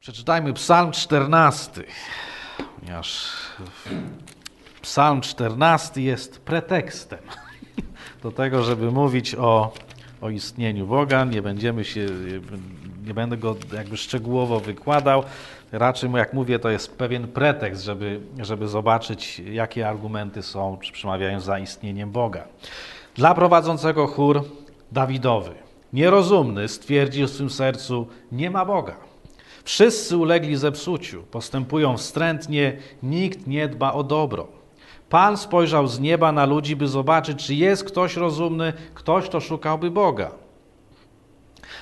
Przeczytajmy Psalm 14, ponieważ Psalm 14 jest pretekstem do tego, żeby mówić o, o istnieniu Boga. Nie będziemy się, nie będę go jakby szczegółowo wykładał. Raczej, jak mówię, to jest pewien pretekst, żeby, żeby zobaczyć, jakie argumenty są, czy przemawiają za istnieniem Boga. Dla prowadzącego chór Dawidowy, nierozumny stwierdził w swym sercu, nie ma Boga. Wszyscy ulegli zepsuciu, postępują wstrętnie, nikt nie dba o dobro. Pan spojrzał z nieba na ludzi, by zobaczyć, czy jest ktoś rozumny, ktoś, kto szukałby Boga.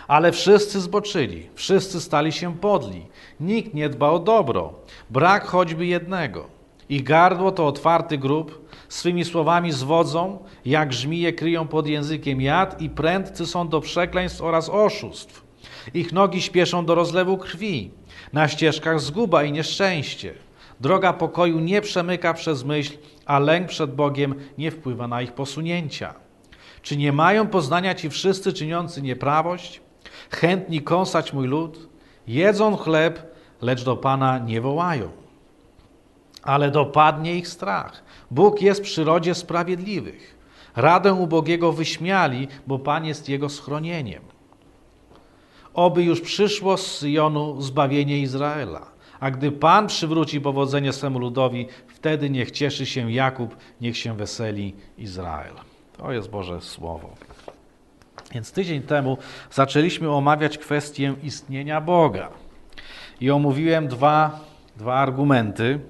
Ale wszyscy zboczyli, wszyscy stali się podli, nikt nie dba o dobro, brak choćby jednego. Ich gardło to otwarty grób, swymi słowami zwodzą, jak żmije kryją pod językiem jad i prędcy są do przekleństw oraz oszustw. Ich nogi śpieszą do rozlewu krwi, na ścieżkach zguba i nieszczęście. Droga pokoju nie przemyka przez myśl, a lęk przed Bogiem nie wpływa na ich posunięcia. Czy nie mają poznania ci wszyscy czyniący nieprawość? Chętni kąsać mój lud? Jedzą chleb, lecz do Pana nie wołają. Ale dopadnie ich strach. Bóg jest w przyrodzie sprawiedliwych. Radę ubogiego wyśmiali, bo Pan jest jego schronieniem. Oby już przyszło z Syjonu zbawienie Izraela. A gdy Pan przywróci powodzenie swemu ludowi, wtedy niech cieszy się Jakub, niech się weseli Izrael. To jest Boże Słowo. Więc tydzień temu zaczęliśmy omawiać kwestię istnienia Boga. I omówiłem dwa, dwa argumenty,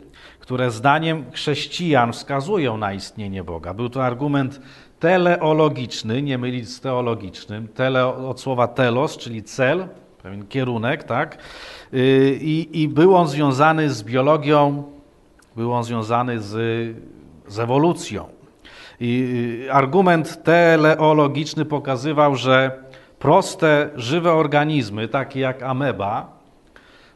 które zdaniem chrześcijan wskazują na istnienie Boga. Był to argument teleologiczny, nie mylić z teologicznym, tele od słowa telos, czyli cel, pewien kierunek, tak? I, i był on związany z biologią, był on związany z, z ewolucją. I argument teleologiczny pokazywał, że proste, żywe organizmy, takie jak ameba,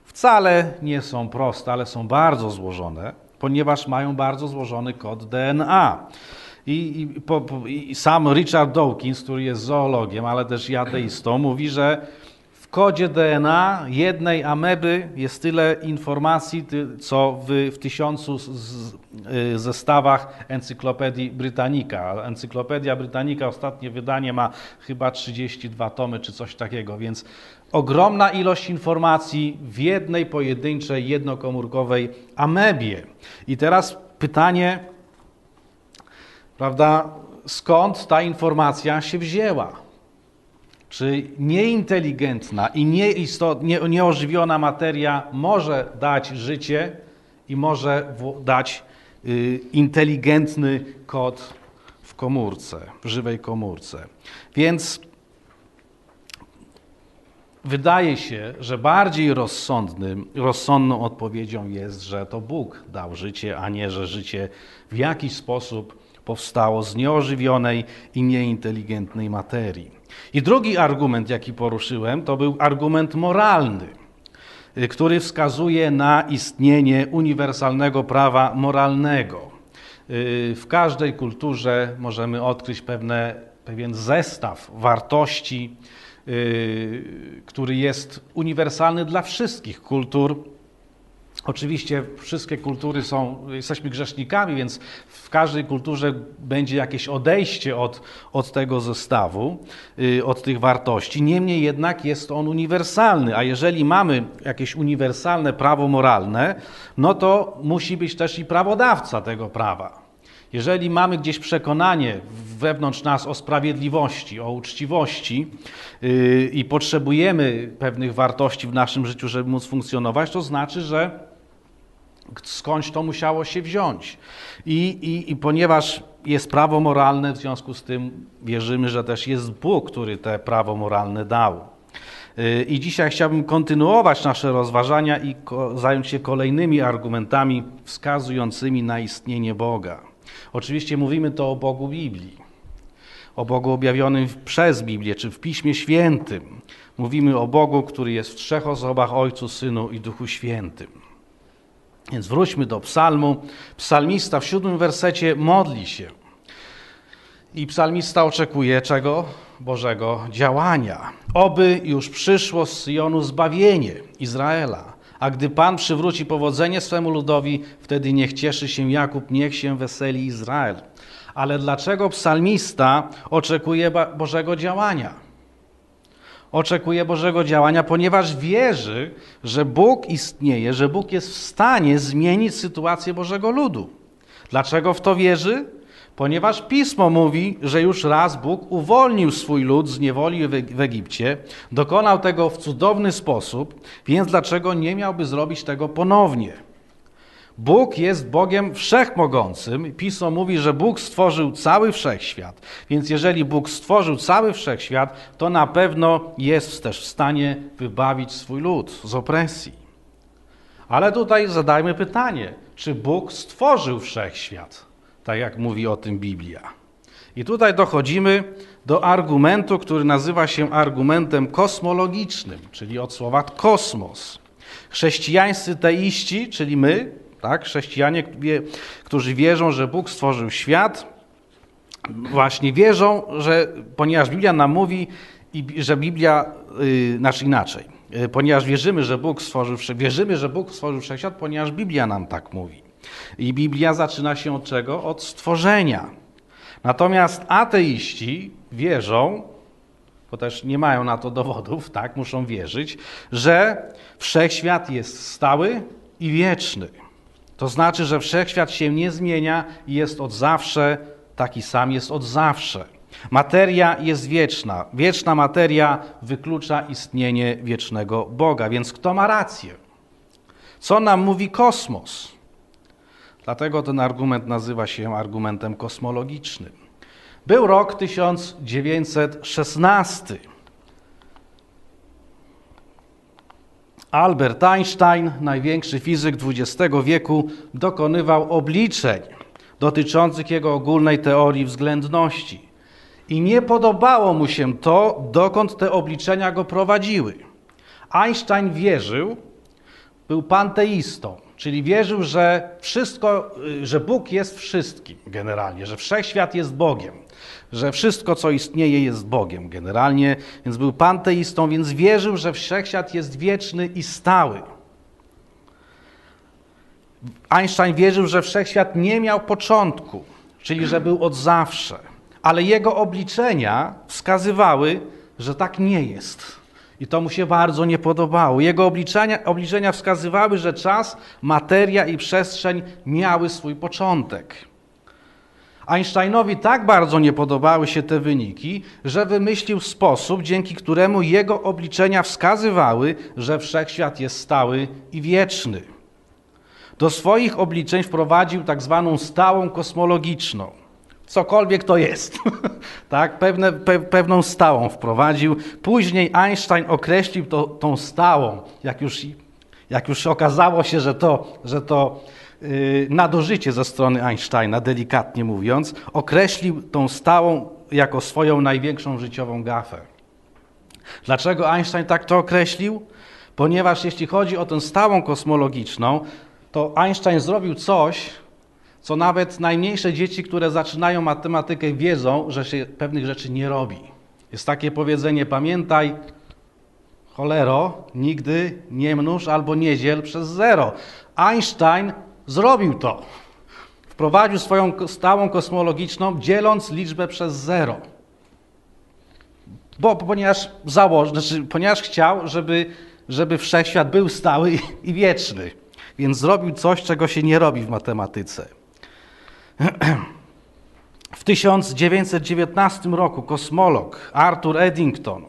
wcale nie są proste, ale są bardzo złożone, ponieważ mają bardzo złożony kod DNA. I, i, po, I, sam Richard Dawkins, który jest zoologiem, ale też i ateistą, mówi, że w kodzie DNA jednej ameby jest tyle informacji, co w, w tysiącu z, z, y, zestawach Encyklopedii Britannica. Encyklopedia Britannica, ostatnie wydanie ma chyba 32 tomy czy coś takiego, więc ogromna ilość informacji w jednej pojedynczej, jednokomórkowej amebie. I teraz pytanie, prawda, skąd ta informacja się wzięła? Czy nieinteligentna i nieożywiona materia może dać życie i może dać y, inteligentny kod w komórce, w żywej komórce? Więc wydaje się, że bardziej rozsądnym, rozsądną odpowiedzią jest, że to Bóg dał życie, a nie, że życie w jakiś sposób powstało z nieożywionej i nieinteligentnej materii. I drugi argument, jaki poruszyłem, to był argument moralny, który wskazuje na istnienie uniwersalnego prawa moralnego. W każdej kulturze możemy odkryć pewne, pewien zestaw wartości, który jest uniwersalny dla wszystkich kultur Oczywiście wszystkie kultury są, jesteśmy grzesznikami, więc w każdej kulturze będzie jakieś odejście od, od tego zestawu, yy, od tych wartości. Niemniej jednak jest on uniwersalny, a jeżeli mamy jakieś uniwersalne prawo moralne, no to musi być też i prawodawca tego prawa. Jeżeli mamy gdzieś przekonanie wewnątrz nas o sprawiedliwości, o uczciwości yy, i potrzebujemy pewnych wartości w naszym życiu, żeby móc funkcjonować, to znaczy, że skądś to musiało się wziąć. I, i, I ponieważ jest prawo moralne, w związku z tym wierzymy, że też jest Bóg, który te prawo moralne dał. Yy, I dzisiaj chciałbym kontynuować nasze rozważania i zająć się kolejnymi argumentami wskazującymi na istnienie Boga. Oczywiście mówimy to o Bogu Biblii, o Bogu objawionym przez Biblię czy w Piśmie Świętym. Mówimy o Bogu, który jest w trzech osobach Ojcu, Synu i Duchu Świętym. Więc wróćmy do psalmu. Psalmista w siódmym wersecie modli się. I psalmista oczekuje czego? Bożego działania. Oby już przyszło z Syjonu zbawienie Izraela. A gdy Pan przywróci powodzenie swemu ludowi, wtedy niech cieszy się Jakub, niech się weseli Izrael. Ale dlaczego psalmista oczekuje Bożego działania? Oczekuje Bożego działania, ponieważ wierzy, że Bóg istnieje, że Bóg jest w stanie zmienić sytuację Bożego ludu. Dlaczego w to wierzy? Ponieważ Pismo mówi, że już raz Bóg uwolnił swój lud z niewoli w Egipcie, dokonał tego w cudowny sposób, więc dlaczego nie miałby zrobić tego ponownie? Bóg jest Bogiem wszechmogącym. Pismo mówi, że Bóg stworzył cały wszechświat. Więc jeżeli Bóg stworzył cały wszechświat, to na pewno jest też w stanie wybawić swój lud z opresji. Ale tutaj zadajmy pytanie, czy Bóg stworzył wszechświat, tak jak mówi o tym Biblia. I tutaj dochodzimy do argumentu, który nazywa się argumentem kosmologicznym, czyli od słowa kosmos. Chrześcijańscy teiści, czyli my, tak, chrześcijanie, którzy wierzą, że Bóg stworzył świat, właśnie wierzą, że ponieważ Biblia nam mówi, że Biblia, yy, znaczy inaczej, yy, ponieważ wierzymy, że Bóg stworzył, wierzymy, że Bóg stworzył wszechświat, ponieważ Biblia nam tak mówi. I Biblia zaczyna się od czego? Od stworzenia. Natomiast ateiści wierzą, bo też nie mają na to dowodów, tak, muszą wierzyć, że wszechświat jest stały i wieczny. To znaczy, że wszechświat się nie zmienia i jest od zawsze taki sam, jest od zawsze. Materia jest wieczna. Wieczna materia wyklucza istnienie wiecznego Boga. Więc kto ma rację? Co nam mówi kosmos? Dlatego ten argument nazywa się argumentem kosmologicznym. Był rok 1916. Albert Einstein, największy fizyk XX wieku, dokonywał obliczeń dotyczących jego ogólnej teorii względności. I nie podobało mu się to, dokąd te obliczenia go prowadziły. Einstein wierzył, był panteistą, czyli wierzył, że wszystko, y, że Bóg jest wszystkim generalnie, że wszechświat jest Bogiem, że wszystko, co istnieje, jest Bogiem generalnie, więc był panteistą, więc wierzył, że wszechświat jest wieczny i stały. Einstein wierzył, że wszechświat nie miał początku, czyli że był od zawsze, ale jego obliczenia wskazywały, że tak nie jest. I to mu się bardzo nie podobało. Jego obliczenia, obliczenia wskazywały, że czas, materia i przestrzeń miały swój początek. Einsteinowi tak bardzo nie podobały się te wyniki, że wymyślił sposób, dzięki któremu jego obliczenia wskazywały, że wszechświat jest stały i wieczny. Do swoich obliczeń wprowadził tak zwaną stałą kosmologiczną. Cokolwiek to jest, tak? Pewne, pe, pewną stałą wprowadził. Później Einstein określił to, tą stałą, jak już, jak już okazało się, że to, że to yy, nadużycie ze strony Einsteina, delikatnie mówiąc, określił tą stałą jako swoją największą życiową gafę. Dlaczego Einstein tak to określił? Ponieważ jeśli chodzi o tę stałą kosmologiczną, to Einstein zrobił coś, co nawet najmniejsze dzieci, które zaczynają matematykę, wiedzą, że się pewnych rzeczy nie robi. Jest takie powiedzenie: pamiętaj, cholero, nigdy nie mnóż albo nie dziel przez zero. Einstein zrobił to. Wprowadził swoją stałą kosmologiczną, dzieląc liczbę przez zero. Bo ponieważ założył, znaczy, ponieważ chciał, żeby, żeby wszechświat był stały i wieczny. Więc zrobił coś, czego się nie robi w matematyce. W 1919 roku kosmolog Arthur Eddington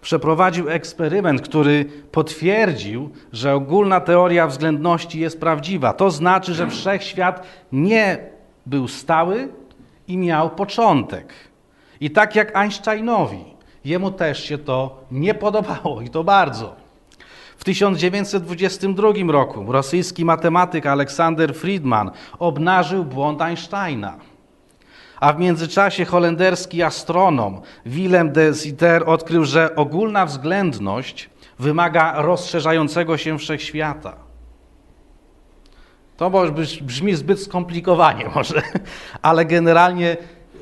przeprowadził eksperyment, który potwierdził, że ogólna teoria względności jest prawdziwa. To znaczy, że wszechświat nie był stały i miał początek. I tak jak Einsteinowi, jemu też się to nie podobało i to bardzo. W 1922 roku rosyjski matematyk Aleksander Friedman obnażył błąd Einsteina. A w międzyczasie holenderski astronom Willem de Sitter odkrył, że ogólna względność wymaga rozszerzającego się wszechświata. To może brzmi zbyt skomplikowanie może, ale generalnie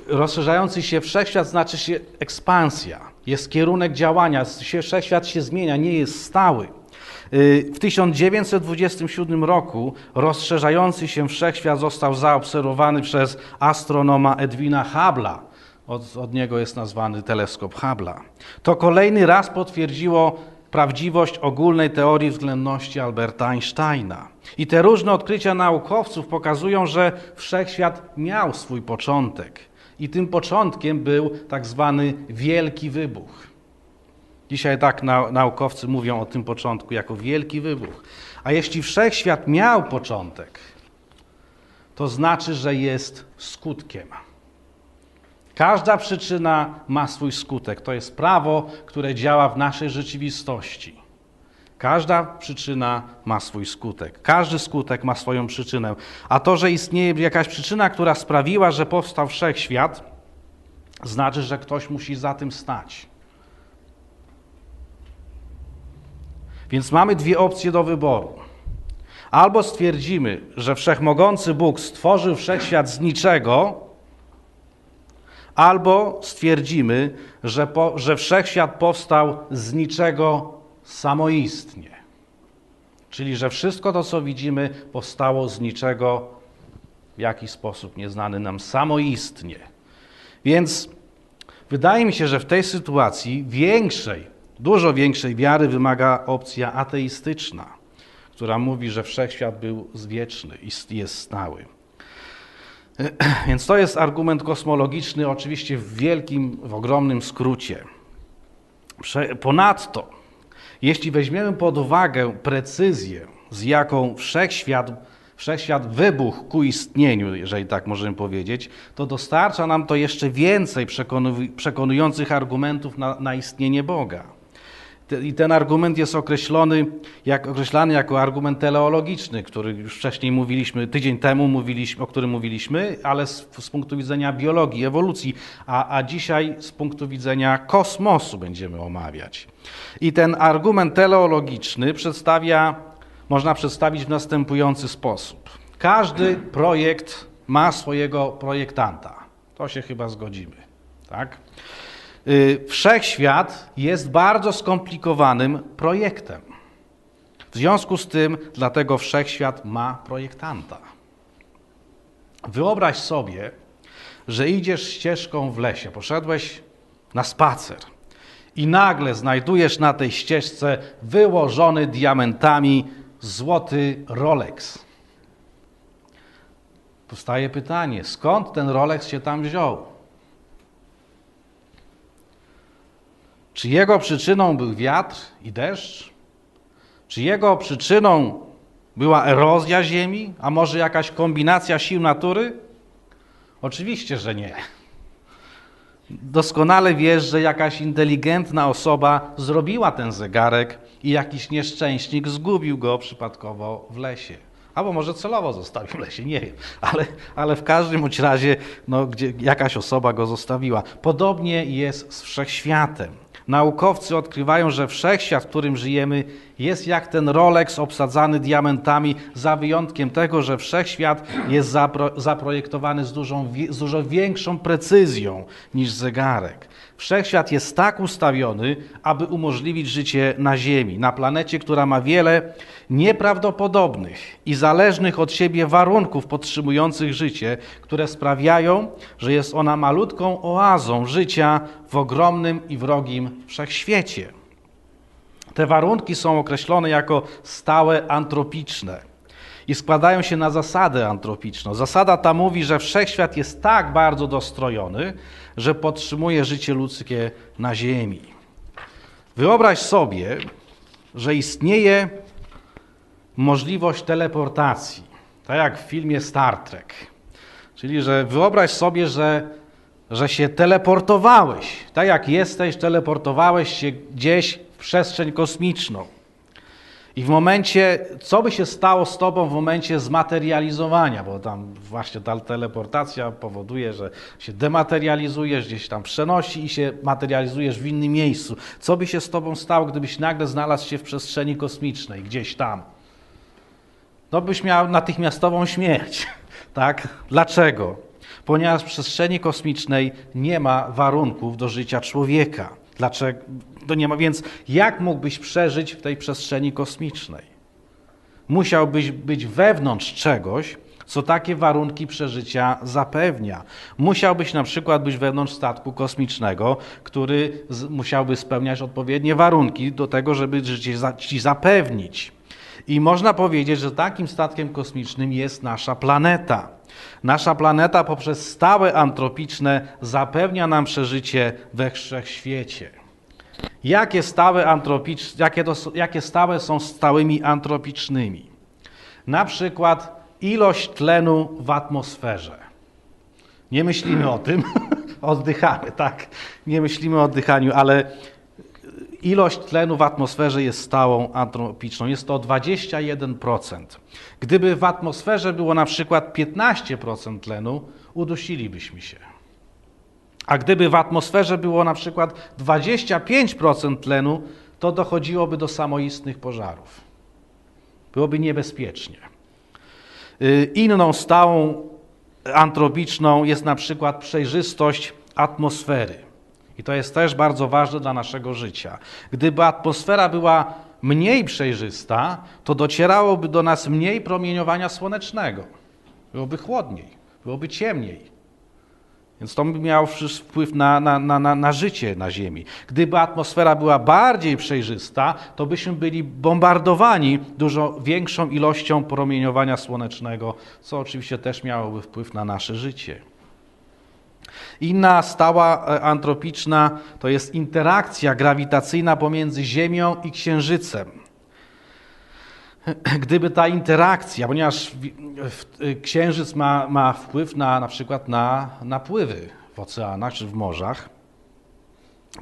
rozszerzający się wszechświat znaczy się ekspansja. Jest kierunek działania, wszechświat się zmienia, nie jest stały. Y, W 1927 roku rozszerzający się wszechświat został zaobserwowany przez astronoma Edwina Hubble'a. Od, od niego jest nazwany teleskop Hubble'a. To kolejny raz potwierdziło prawdziwość ogólnej teorii względności Alberta Einsteina. I te różne odkrycia naukowców pokazują, że wszechświat miał swój początek. I tym początkiem był tak zwany wielki wybuch. Dzisiaj tak nau- naukowcy mówią o tym początku jako wielki wybuch. A jeśli wszechświat miał początek, to znaczy, że jest skutkiem. Każda przyczyna ma swój skutek. To jest prawo, które działa w naszej rzeczywistości. Każda przyczyna ma swój skutek. Każdy skutek ma swoją przyczynę. A to, że istnieje jakaś przyczyna, która sprawiła, że powstał wszechświat, znaczy, że ktoś musi za tym stać. Więc mamy dwie opcje do wyboru. Albo stwierdzimy, że wszechmogący Bóg stworzył wszechświat z niczego, albo stwierdzimy, że, po, że wszechświat powstał z niczego samoistnie. Czyli, że wszystko to, co widzimy, powstało z niczego w jakiś sposób nieznany nam samoistnie. Więc wydaje mi się, że w tej sytuacji większej, dużo większej wiary wymaga opcja ateistyczna, która mówi, że wszechświat był wieczny i jest stały. Więc to jest argument kosmologiczny, oczywiście w wielkim, w ogromnym skrócie. Ponadto, jeśli weźmiemy pod uwagę precyzję, z jaką wszechświat, wszechświat wybuchł ku istnieniu, jeżeli tak możemy powiedzieć, to dostarcza nam to jeszcze więcej przekonuj- przekonujących argumentów na, na istnienie Boga. I ten argument jest określony, jak, określany jako argument teleologiczny, który już wcześniej mówiliśmy, tydzień temu mówiliśmy, o którym mówiliśmy, ale z, z punktu widzenia biologii, ewolucji, a, a dzisiaj z punktu widzenia kosmosu będziemy omawiać. I ten argument teleologiczny przedstawia, można przedstawić w następujący sposób. Każdy projekt ma swojego projektanta. To się chyba zgodzimy. Tak? Y, Wszechświat jest bardzo skomplikowanym projektem. W związku z tym, dlatego wszechświat ma projektanta. Wyobraź sobie, że idziesz ścieżką w lesie, poszedłeś na spacer i nagle znajdujesz na tej ścieżce wyłożony diamentami złoty Rolex. Powstaje pytanie, skąd ten Rolex się tam wziął? Czy jego przyczyną był wiatr i deszcz? Czy jego przyczyną była erozja ziemi, a może jakaś kombinacja sił natury? Oczywiście, że nie. Doskonale wiesz, że jakaś inteligentna osoba zrobiła ten zegarek i jakiś nieszczęśnik zgubił go przypadkowo w lesie. Albo może celowo zostawił w lesie, nie wiem. Ale, ale w każdym bądź razie no, gdzie jakaś osoba go zostawiła. Podobnie jest z wszechświatem. Naukowcy odkrywają, że wszechświat, w którym żyjemy, jest jak ten Rolex obsadzany diamentami, za wyjątkiem tego, że wszechświat jest zapro, zaprojektowany z, dużą, z dużo większą precyzją niż zegarek. Wszechświat jest tak ustawiony, aby umożliwić życie na Ziemi, na planecie, która ma wiele nieprawdopodobnych i zależnych od siebie warunków podtrzymujących życie, które sprawiają, że jest ona malutką oazą życia w ogromnym i wrogim wszechświecie. Te warunki są określone jako stałe antropiczne i składają się na zasadę antropiczną. Zasada ta mówi, że wszechświat jest tak bardzo dostrojony, że podtrzymuje życie ludzkie na Ziemi. Wyobraź sobie, że istnieje możliwość teleportacji, tak jak w filmie Star Trek. Czyli, że wyobraź sobie, że, że się teleportowałeś, tak jak jesteś, teleportowałeś się gdzieś przestrzeń kosmiczną. I w momencie, co by się stało z tobą w momencie zmaterializowania, bo tam właśnie ta teleportacja powoduje, że się dematerializujesz, gdzieś tam przenosi i się materializujesz w innym miejscu. Co by się z tobą stało, gdybyś nagle znalazł się w przestrzeni kosmicznej, gdzieś tam? No byś miał natychmiastową śmierć. Tak? Dlaczego? Ponieważ w przestrzeni kosmicznej nie ma warunków do życia człowieka. Dlaczego? To nie ma, więc jak mógłbyś przeżyć w tej przestrzeni kosmicznej? Musiałbyś być wewnątrz czegoś, co takie warunki przeżycia zapewnia. Musiałbyś na przykład być wewnątrz statku kosmicznego, który musiałby spełniać odpowiednie warunki do tego, żeby życie ci zapewnić. I można powiedzieć, że takim statkiem kosmicznym jest nasza planeta. Nasza planeta poprzez stałe antropiczne zapewnia nam przeżycie we wszechświecie. Jakie stałe, antropicz, jakie, to, jakie stałe są stałymi antropicznymi? Na przykład ilość tlenu w atmosferze. Nie myślimy o tym, oddychamy, tak? Nie myślimy o oddychaniu, ale ilość tlenu w atmosferze jest stałą antropiczną. Jest to 21%. Gdyby w atmosferze było na przykład 15% tlenu, udusilibyśmy się. A gdyby w atmosferze było na przykład 25% tlenu, to dochodziłoby do samoistnych pożarów. Byłoby niebezpiecznie. Inną stałą antropiczną jest na przykład przejrzystość atmosfery. I to jest też bardzo ważne dla naszego życia. Gdyby atmosfera była mniej przejrzysta, to docierałoby do nas mniej promieniowania słonecznego. Byłoby chłodniej, byłoby ciemniej. Więc to miało wpływ na, na, na, na, życie na Ziemi. Gdyby atmosfera była bardziej przejrzysta, to byśmy byli bombardowani dużo większą ilością promieniowania słonecznego, co oczywiście też miałoby wpływ na nasze życie. Inna stała e, antropiczna to jest interakcja grawitacyjna pomiędzy Ziemią i Księżycem. Gdyby ta interakcja, ponieważ y, Księżyc ma, ma wpływ na, na przykład na napływy w oceanach czy w morzach,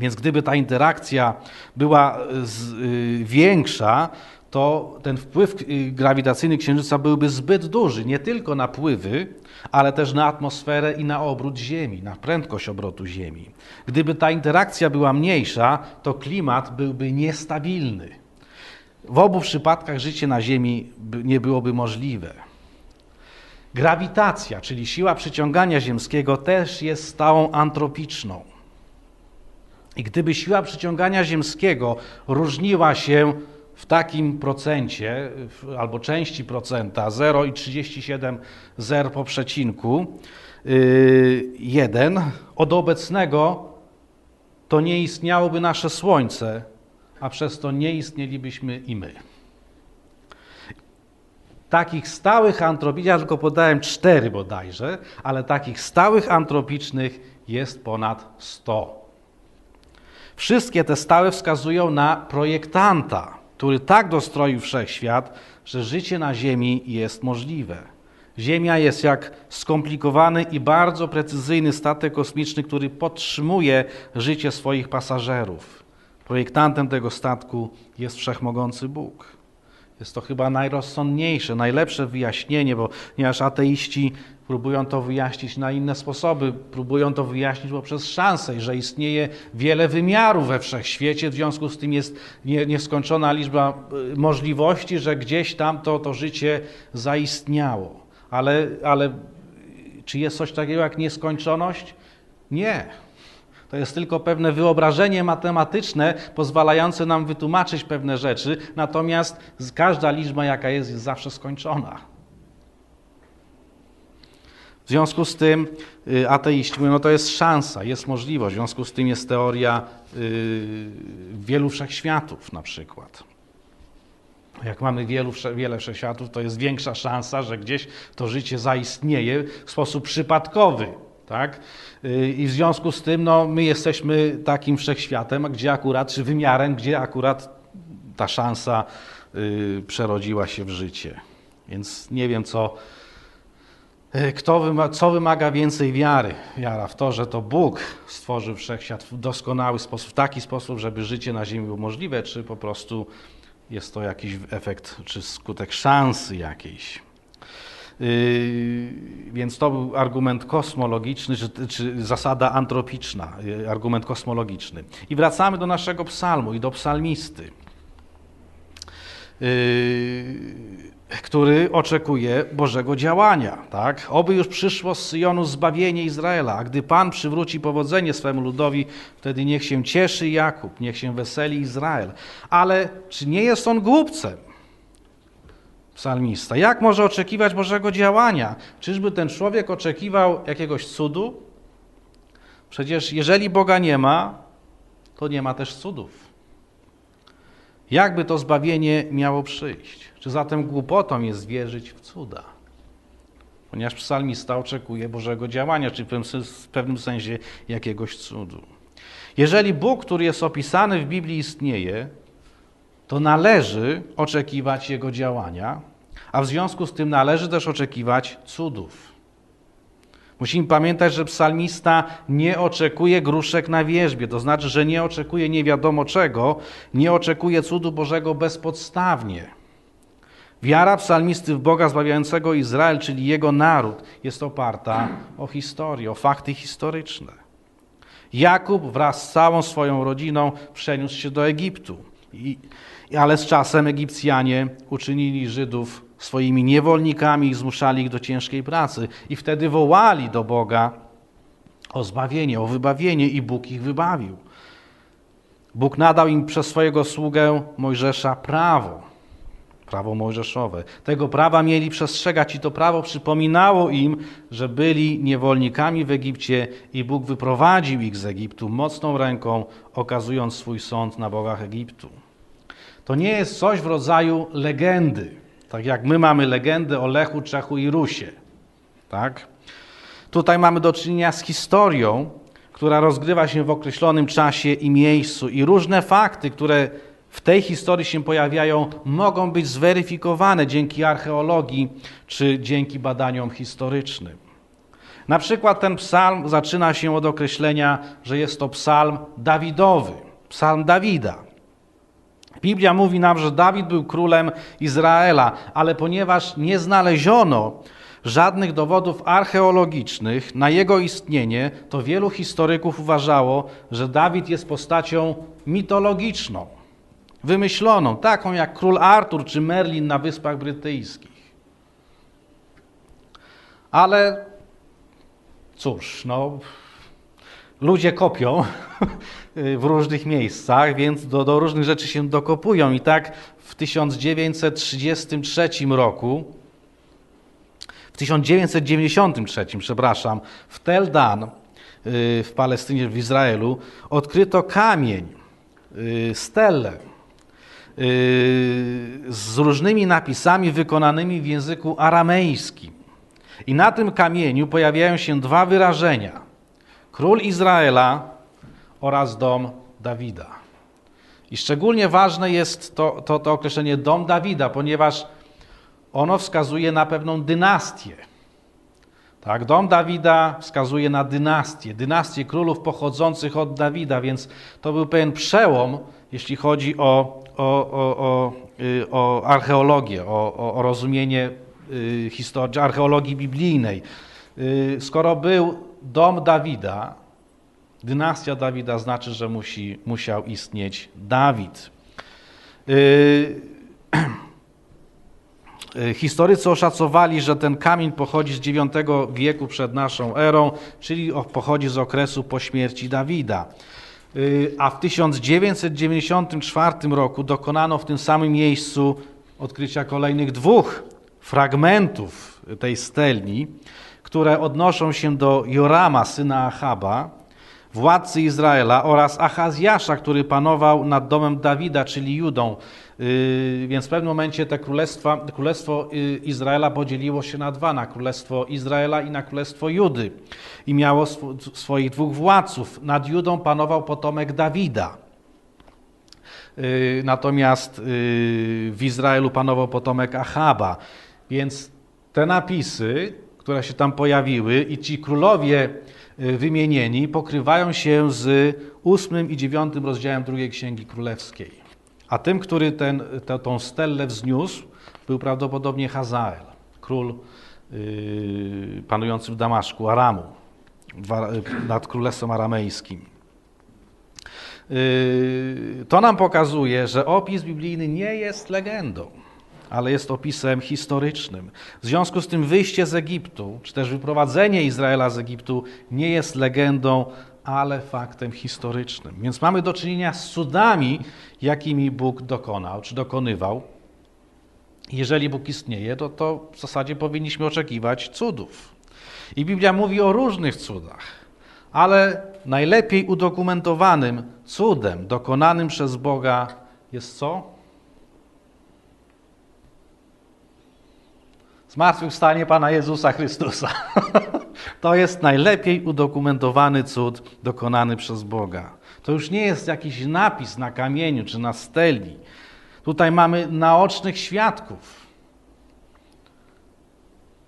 więc gdyby ta interakcja była y, z, y, większa, to ten wpływ y, grawitacyjny Księżyca byłby zbyt duży, nie tylko na pływy, ale też na atmosferę i na obrót Ziemi, na prędkość obrotu Ziemi. Gdyby ta interakcja była mniejsza, to klimat byłby niestabilny. W obu przypadkach życie na Ziemi nie byłoby możliwe. Grawitacja, czyli siła przyciągania ziemskiego, też jest stałą antropiczną. I gdyby siła przyciągania ziemskiego różniła się w takim procencie albo części procenta 0,37 zer po przecinku 1 yy, od obecnego to nie istniałoby nasze Słońce, a przez to nie istnielibyśmy i my. Takich stałych antropicznych, ja tylko podałem cztery bodajże, ale takich stałych antropicznych jest ponad 100. Wszystkie te stałe wskazują na projektanta, który tak dostroił wszechświat, że życie na Ziemi jest możliwe. Ziemia jest jak skomplikowany i bardzo precyzyjny statek kosmiczny, który podtrzymuje życie swoich pasażerów. Projektantem tego statku jest wszechmogący Bóg. Jest to chyba najrozsądniejsze, najlepsze wyjaśnienie, bo ponieważ ateiści próbują to wyjaśnić na inne sposoby, próbują to wyjaśnić poprzez szansę, że istnieje wiele wymiarów we wszechświecie, w związku z tym jest nieskończona liczba y, możliwości, że gdzieś tam to, to życie zaistniało. Ale, ale czy jest coś takiego jak nieskończoność? Nie. To jest tylko pewne wyobrażenie matematyczne pozwalające nam wytłumaczyć pewne rzeczy, natomiast każda liczba, jaka jest, jest zawsze skończona. W związku z tym y, ateiści mówią, no to jest szansa, jest możliwość. W związku z tym jest teoria y, wielu wszechświatów na przykład. Jak mamy wielu, wiele wszechświatów, to jest większa szansa, że gdzieś to życie zaistnieje w sposób przypadkowy. Tak? Y, I w związku z tym no, my jesteśmy takim wszechświatem, gdzie akurat, czy wymiarem, gdzie akurat ta szansa przerodziła się w życie. Więc nie wiem, co, kto wyma, co wymaga więcej wiary. Wiara w to, że to Bóg stworzył wszechświat w doskonały sposób, w taki sposób, żeby życie na Ziemi było możliwe, czy po prostu jest to jakiś efekt, czy skutek szansy jakiejś. Yy, więc to był argument kosmologiczny, czy, czy, zasada antropiczna, yy, argument kosmologiczny. I wracamy do naszego psalmu i do psalmisty. Yy, który oczekuje Bożego działania. Tak? Oby już przyszło z Syjonu zbawienie Izraela, a gdy Pan przywróci powodzenie swemu ludowi, wtedy niech się cieszy Jakub, niech się weseli Izrael. Ale czy nie jest on głupcem? Psalmista. Jak może oczekiwać Bożego działania? Czyżby ten człowiek oczekiwał jakiegoś cudu? Przecież jeżeli Boga nie ma, to nie ma też cudów. Jakby to zbawienie miało przyjść? Czy zatem głupotą jest wierzyć w cuda? Ponieważ psalmista oczekuje Bożego działania, czy w pewnym sensie jakiegoś cudu. Jeżeli Bóg, który jest opisany w Biblii, istnieje, to należy oczekiwać Jego działania, a w związku z tym należy też oczekiwać cudów. Musimy pamiętać, że psalmista nie oczekuje gruszek na wierzbie, to znaczy, że nie oczekuje nie wiadomo czego, nie oczekuje cudu Bożego bezpodstawnie. Wiara psalmisty w Boga zbawiającego Izrael, czyli jego naród, jest oparta o historię, o fakty historyczne. Jakub wraz z całą swoją rodziną przeniósł się do Egiptu, I, ale z czasem Egipcjanie uczynili Żydów swoimi niewolnikami i zmuszali ich do ciężkiej pracy. I wtedy wołali do Boga o zbawienie, o wybawienie i Bóg ich wybawił. Bóg nadał im przez swojego sługę Mojżesza prawo, prawo mojżeszowe. Tego prawa mieli przestrzegać i to prawo przypominało im, że byli niewolnikami w Egipcie i Bóg wyprowadził ich z Egiptu mocną ręką, okazując swój sąd na bogach Egiptu. To nie jest coś w rodzaju legendy, tak jak my mamy legendę o Lechu, Czechu i Rusie. Tak? Tutaj mamy do czynienia z historią, która rozgrywa się w określonym czasie i miejscu i różne fakty, które w tej historii się pojawiają, mogą być zweryfikowane dzięki archeologii czy dzięki badaniom historycznym. Na przykład ten psalm zaczyna się od określenia, że jest to psalm Dawidowy, psalm Dawida. Biblia mówi nam, że Dawid był królem Izraela, ale ponieważ nie znaleziono żadnych dowodów archeologicznych na jego istnienie, to wielu historyków uważało, że Dawid jest postacią mitologiczną, wymyśloną, taką jak król Artur czy Merlin na Wyspach Brytyjskich. Ale cóż, no, ludzie kopią w różnych miejscach, więc do, do różnych rzeczy się dokopują. I tak w 1933 roku, w 1993, przepraszam, w Tel Dan y, w Palestynie, w Izraelu, odkryto kamień, y, stelę z różnymi napisami wykonanymi w języku aramejskim. I na tym kamieniu pojawiają się dwa wyrażenia. Król Izraela oraz dom Dawida. I szczególnie ważne jest to, to, to określenie dom Dawida, ponieważ ono wskazuje na pewną dynastię. Tak, dom Dawida wskazuje na dynastię, dynastię królów pochodzących od Dawida, więc to był pewien przełom, jeśli chodzi o, o, o, o, y, archeologię, o, rozumienie y, historii, archeologii biblijnej. Y, Skoro był dom Dawida, dynastia Dawida znaczy, że musi, musiał istnieć Dawid. Historycy oszacowali, że ten kamień pochodzi z IX wieku przed naszą erą, czyli pochodzi z okresu po śmierci Dawida. Yy, A w 1994 roku dokonano w tym samym miejscu odkrycia kolejnych dwóch fragmentów tej stelni, które odnoszą się do Jorama, syna Achaba, władcy Izraela oraz Achazjasza, który panował nad domem Dawida, czyli Judą. Yy, Więc w pewnym momencie te królestwa, królestwo yy, Izraela podzieliło się na dwa, na królestwo Izraela i na królestwo Judy. I miało sw- swoich dwóch władców. Nad Judą panował potomek Dawida. Yy, Natomiast w Izraelu panował potomek Achaba. Więc te napisy, które się tam pojawiły i ci królowie y, wymienieni pokrywają się z ósmym i dziewiątym rozdziałem drugiej Księgi Królewskiej. A tym, który ten, tę- tą stelę wzniósł, był prawdopodobnie Hazael, król yy, panujący w Damaszku, Aramu, dwa- y, nad królestwem aramejskim. Yy, To nam pokazuje, że opis biblijny nie jest legendą. ale jest opisem historycznym. W związku z tym wyjście z Egiptu, czy też wyprowadzenie Izraela z Egiptu nie jest legendą, ale faktem historycznym. Więc mamy do czynienia z cudami, jakimi Bóg dokonał, czy dokonywał. Jeżeli Bóg istnieje, to, to w zasadzie powinniśmy oczekiwać cudów. I Biblia mówi o różnych cudach, ale najlepiej udokumentowanym cudem dokonanym przez Boga jest co? Zmartwychwstanie Pana Jezusa Chrystusa. To jest najlepiej udokumentowany cud dokonany przez Boga. To już nie jest jakiś napis na kamieniu czy na steli. Tutaj mamy naocznych świadków.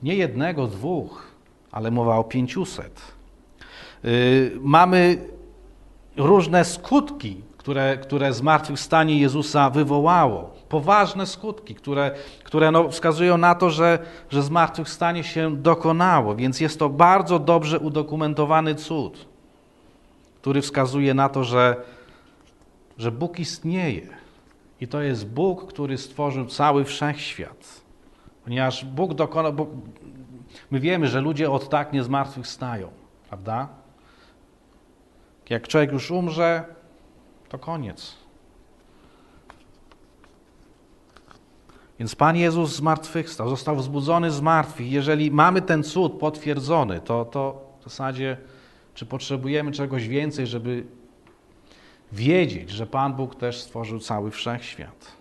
Nie jednego, dwóch, ale mowa o pięciuset. Yy, mamy różne skutki, które, które zmartwychwstanie Jezusa wywołało. Poważne skutki, które, które no wskazują na to, że, że zmartwychwstanie się dokonało. Więc jest to bardzo dobrze udokumentowany cud, który wskazuje na to, że, że Bóg istnieje. I to jest Bóg, który stworzył cały wszechświat. Ponieważ Bóg dokonał. Bóg, my wiemy, że ludzie od tak nie zmartwychwstają, prawda? Jak człowiek już umrze, to koniec. Więc Pan Jezus zmartwychwstał, został wzbudzony z martwych. Jeżeli mamy ten cud potwierdzony, to, to w zasadzie, czy potrzebujemy czegoś więcej, żeby wiedzieć, że Pan Bóg też stworzył cały wszechświat.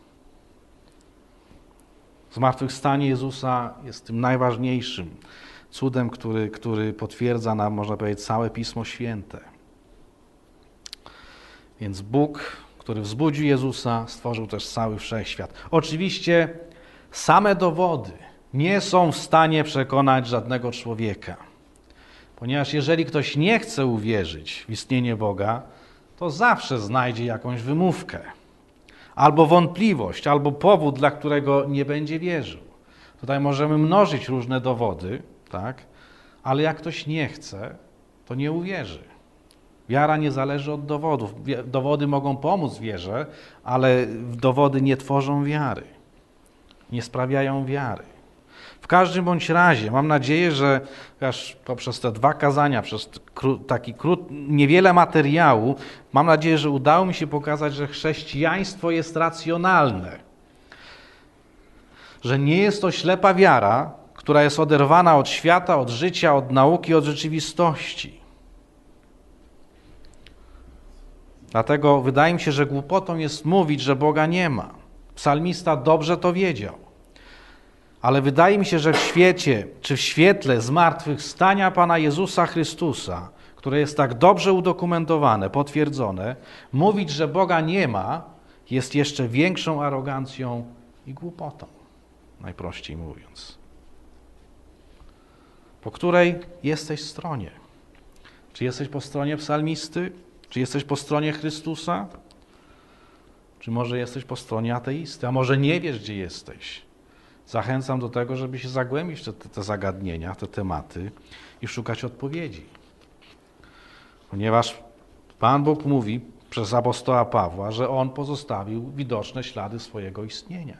Zmartwychwstanie Jezusa jest tym najważniejszym cudem, który, który potwierdza nam, można powiedzieć, całe Pismo Święte. Więc Bóg, który wzbudził Jezusa, stworzył też cały wszechświat. Oczywiście same dowody nie są w stanie przekonać żadnego człowieka. Ponieważ jeżeli ktoś nie chce uwierzyć w istnienie Boga, to zawsze znajdzie jakąś wymówkę, albo wątpliwość, albo powód, dla którego nie będzie wierzył. Tutaj możemy mnożyć różne dowody, tak? ale jak ktoś nie chce, to nie uwierzy. Wiara nie zależy od dowodów. Dowody mogą pomóc wierze, ale dowody nie tworzą wiary, nie sprawiają wiary. W każdym bądź razie mam nadzieję, że aż poprzez te dwa kazania, przez taki krót, niewiele materiału, mam nadzieję, że udało mi się pokazać, że chrześcijaństwo jest racjonalne. Że nie jest to ślepa wiara, która jest oderwana od świata, od życia, od nauki, od rzeczywistości. Dlatego wydaje mi się, że głupotą jest mówić, że Boga nie ma. Psalmista dobrze to wiedział. Ale wydaje mi się, że w świecie, czy w świetle zmartwychwstania Pana Jezusa Chrystusa, które jest tak dobrze udokumentowane, potwierdzone, mówić, że Boga nie ma, jest jeszcze większą arogancją i głupotą, najprościej mówiąc. Po której jesteś stronie? Czy jesteś po stronie psalmisty? Czy jesteś po stronie Chrystusa? Czy może jesteś po stronie ateisty? A może nie wiesz, gdzie jesteś? Zachęcam do tego, żeby się zagłębić w te, te zagadnienia, te tematy i szukać odpowiedzi. Ponieważ Pan Bóg mówi przez apostoła Pawła, że On pozostawił widoczne ślady swojego istnienia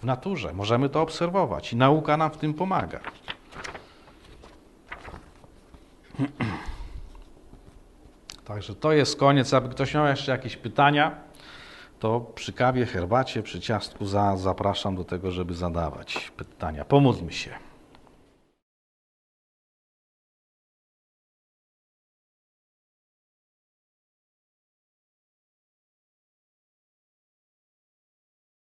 w naturze. Możemy to obserwować i nauka nam w tym pomaga. Także to jest koniec. Aby ktoś miał jeszcze jakieś pytania, to przy kawie, herbacie, przy ciastku za, zapraszam do tego, żeby zadawać pytania. Pomódlmy się.